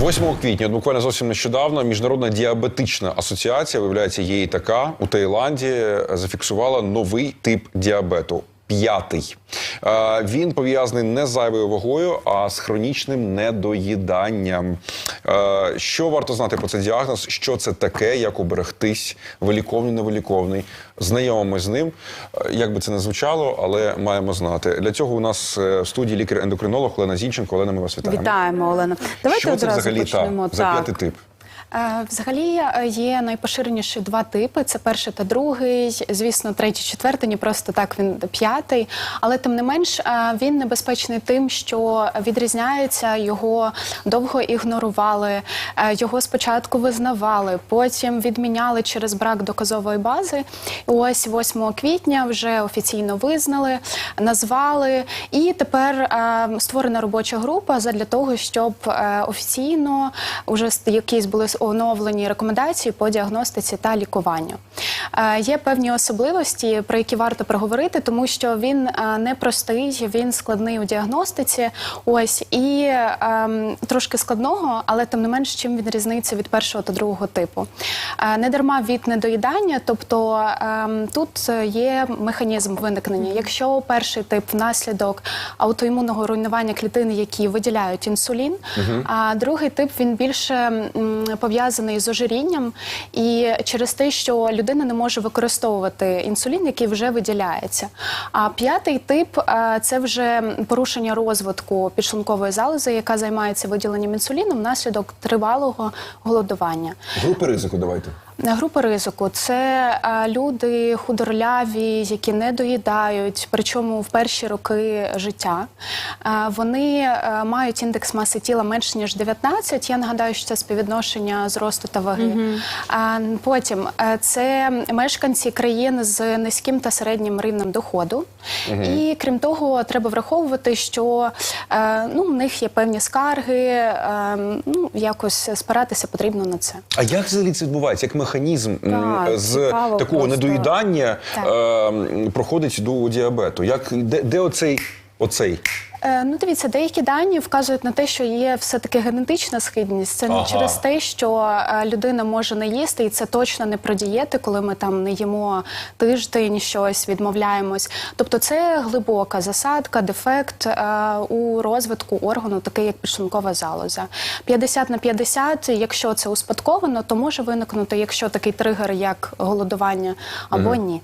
8 квітня, от буквально зовсім нещодавно, міжнародна діабетична асоціація, виявляється, є і така у Таїланді, зафіксувала новий тип діабету. П'ятий Е, він пов'язаний не з зайвою вагою, а з хронічним недоїданням. Е, Що варто знати про цей діагноз? Що це таке, як уберегтись, виліковний, невиліковний? Знайомимось з ним. Е, Як би це не звучало, але маємо знати. Для цього у нас в студії лікар-ендокринолог Олена Зінченко. Олена, ми вас вітаємо. Вітаємо, Олена. Давайте Що це одразу взагалі почнемо. та, за п'ятий тип? Е, Взагалі е, є найпоширеніші два типи: це перший та другий. Звісно, третій, четвертий, не просто так він п'ятий. Але тим не менш е, він небезпечний тим, що відрізняється його довго ігнорували. Його спочатку визнавали, потім відміняли через брак доказової бази. Ось 8 квітня вже офіційно визнали, назвали. І тепер створена робоча група задля того, щоб офіційно вже якісь були оновлені рекомендації по діагностиці та лікуванню. Е, Є певні особливості, про які варто проговорити, тому що він е, непростий, він складний у діагностиці. Ось і ем, трошки складного, але тим не менш, чим він різниця від першого та другого типу. Е, Не дарма від недоїдання, тобто ем, тут є механізм виникнення. Якщо перший тип внаслідок аутоімунного руйнування клітин, які виділяють інсулін, а другий тип він більше м, пов'язаний з ожирінням і через те, що людина не може використовувати інсулін, який вже виділяється. А п'ятий тип е, це вже порушення розвитку підшлункової залози, яка займається виділенням інсуліну внаслідок тривалого голодування. Групи ризику давайте. Група ризику це люди худорляві, які не доїдають, причому в перші роки життя. Вони е, мають індекс маси тіла менш ніж 19. Я нагадаю, що це співвідношення зросту та ваги. Е, Потім е, це мешканці країн з низьким та середнім рівнем доходу. І крім того, треба враховувати, що е, ну, в них є певні скарги, е, ну, якось спиратися потрібно на це. А як взагалі це відбувається? Як механізм Так, з цікаво такого просто. недоїдання Так. е, проходить до діабету? Як де, де оцей оцей? Е, Ну, дивіться, деякі дані вказують на те, що є все-таки генетична схильність. Це Ага. не через те, що е, людина може не їсти, і це точно не про дієти, коли ми там не їмо тиждень щось, відмовляємось. Тобто, це глибока засадка, дефект е, у розвитку органу, такий як підшлункова залоза. 50 на 50, якщо це успадковано, то може виникнути, якщо такий тригер, як голодування, або ні.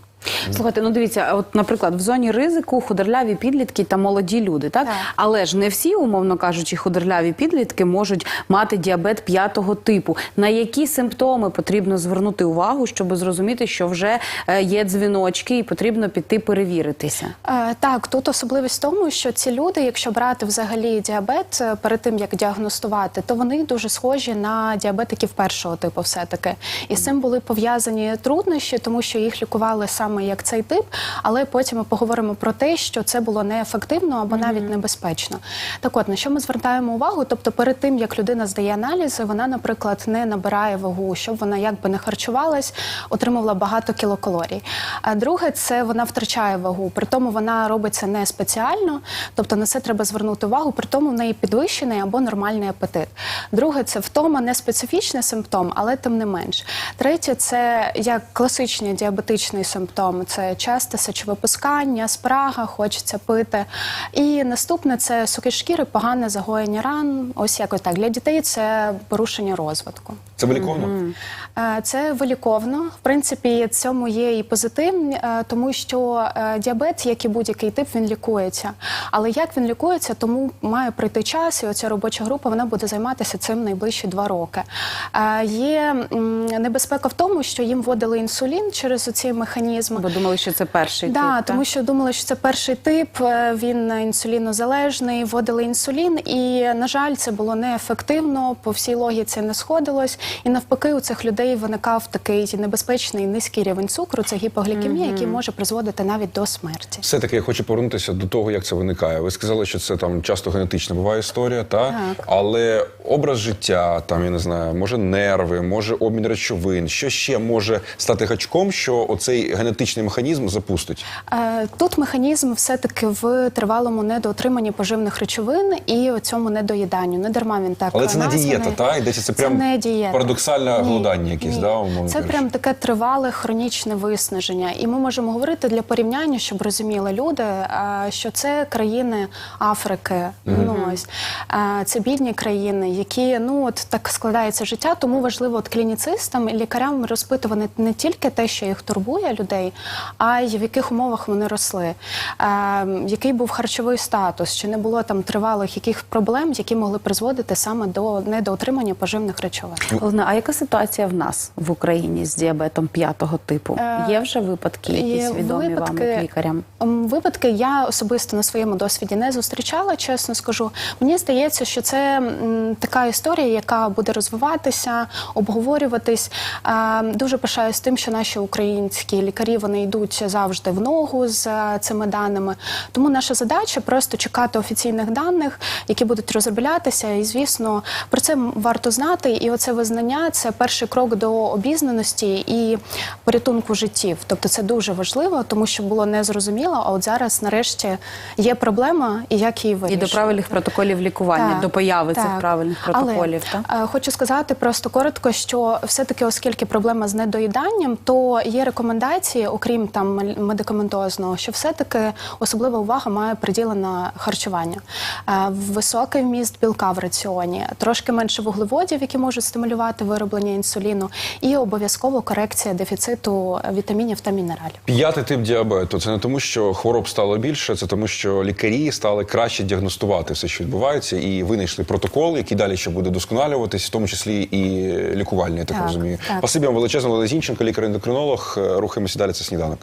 Слухайте, ну дивіться, от, наприклад, в зоні ризику худорляві підлітки та молоді люди, так? Так. Але ж не всі, умовно кажучи, худорляві підлітки можуть мати діабет п'ятого типу. На які симптоми потрібно звернути увагу, щоб зрозуміти, що вже е, є дзвіночки і потрібно піти перевіритися? Е, Так, тут особливість в тому, що ці люди, якщо брати взагалі діабет е, перед тим як діагностувати, то вони дуже схожі на діабетиків першого типу, все таки. І з цим були пов'язані труднощі, тому що їх лікували саме як цей тип. Але потім ми поговоримо про те, що це було неефективно або навіть небезпечно. Так от на що ми звертаємо увагу? Тобто, перед тим як людина здає аналізи, вона, наприклад, не набирає вагу, щоб вона якби не харчувалась, отримувала багато кілокалорій. А друге, це вона втрачає вагу. При тому вона робить це не спеціально, тобто на це треба звернути увагу. При тому в неї підвищений або нормальний апетит. Друге, це втома не специфічний симптом, але тим не менш. Третє, це як класичний діабетичний симптом. Це часте сечовипускання, спрага, хочеться пити. І наступне це сухі шкіри, погане загоєння ран. Ось якось так. Для дітей це порушення розвитку. Це виліковно? Е, Це виліковно. В принципі, цьому є і позитив, е, тому що е, діабет, як і будь-який тип, він лікується. Але як він лікується, тому має прийти час, і оця робоча група вона буде займатися цим найближчі два роки. Є небезпека в тому, що їм вводили інсулін через оці механізми. Бо думали, що це перший Да, тип. тому так? що думали, що це перший тип. е, Він інсулінозалежний, вводили інсулін, і на жаль, це було неефективно. По всій логіці не сходилось. І навпаки, у цих людей виникав такий небезпечний низький рівень цукру. Це гіпоглікемія, який може призводити навіть до смерті. Все таки я хочу повернутися до того, як це виникає. Ви сказали, що це там часто генетична буває історія, та Так. але образ життя, там я не знаю, може нерви, може обмін речовин, що ще може стати гачком, що оцей генетичний генетичний механізм запустить? Е, Тут механізм все-таки в тривалому недоотриманні поживних речовин і цьому недоїданню. Не дарма він так Але це не дієта, та? Йдеться це прям не дієта. парадоксальне Ні, голодання якесь, ні. да, умовно Це кажучи? прям таке тривале хронічне виснаження. І ми можемо говорити для порівняння, щоб розуміли люди, е, що це країни Африки. Ну ось Е, це бідні країни, які ну от так складається життя. Тому важливо от клініцистам і лікарям розпитувати не тільки те, що їх турбує людей, а й в яких умовах вони росли, е, який був харчовий статус, чи не було там тривалих яких проблем, які могли призводити саме до недоотримання поживних речовин. Олена, а яка ситуація в нас в Україні з діабетом п'ятого типу? Е, Є вже випадки, якісь Є відомі вам як лікарям? Випадки я особисто на своєму досвіді не зустрічала, чесно скажу. Мені здається, що це така історія, яка буде розвиватися, обговорюватись. Е, Дуже пишаюсь тим, що наші українські лікарі вони йдуть завжди в ногу з е, цими даними. Тому наша задача просто чекати офіційних даних, які будуть розроблятися. І звісно, про це варто знати. І оце визнання це перший крок до обізнаності і порятунку життів. Тобто це дуже важливо, тому що було незрозуміло. А от зараз, нарешті, є проблема, і як її І до правильних протоколів лікування, Так, до появи цих правильних протоколів. Але, так? хочу сказати просто коротко, що все-таки, оскільки проблема з недоїданням, то є рекомендації, окрім там медикаментозного, що все-таки особлива увага має приділена харчуванню. Е, Високий вміст білка в раціоні, трошки менше вуглеводів, які можуть стимулювати вироблення інсуліну, і обов'язково корекція дефіциту вітамінів та мінералів. П'ятий тип діабету це не тому, що хвороб стало більше, це тому, що лікарі стали краще діагностувати все, що відбувається, і винайшли протокол, який далі ще буде досконалюватись, в тому числі і лікувальний, я так, Так, розумію. так. Спасибі вам величезно, Олег Зінченко, лікар-ендокринолог. Рухаємося далі. Це сніданок.